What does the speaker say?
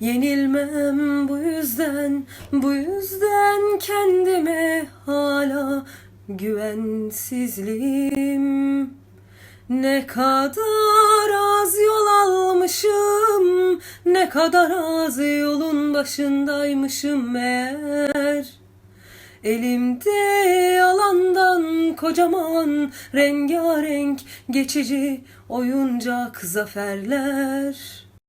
Yenilmem bu yüzden bu yüzden kendime hala güvensizliğim. Ne kadar az yol almışım ne kadar az yolun başındaymışım meğer. Elimde yalandan kocaman rengarenk geçici oyuncak zaferler